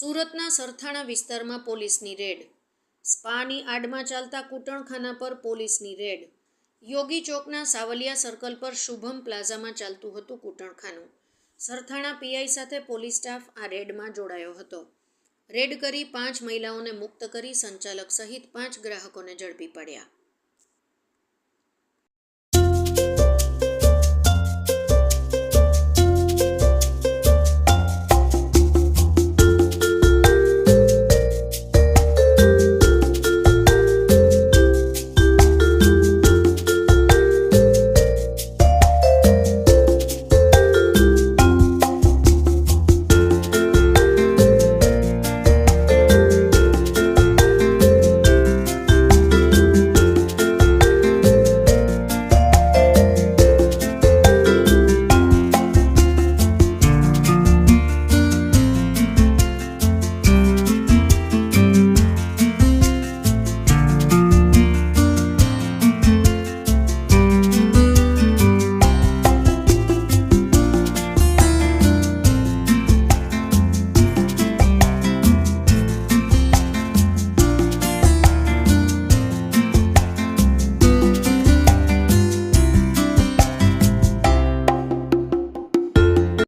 સુરતના સરથાણા વિસ્તારમાં પોલીસની રેડ. સ્પાની આડમાં ચાલતા કૂટણખાના પર પોલીસની રેડ. યોગી ચોકના સાવલિયા સર્કલ પર શુભમ પ્લાઝામાં ચાલતું હતું કૂટણખાનું. સરથાણા પીઆઈ સાથે પોલીસ સ્ટાફ આ રેડમાં જોડાયો હતો. રેડ કરી પાંચ મહિલાઓને મુક્ત કરી સંચાલક સહિત પાંચ ગ્રાહકોને ઝડપી પડ્યા.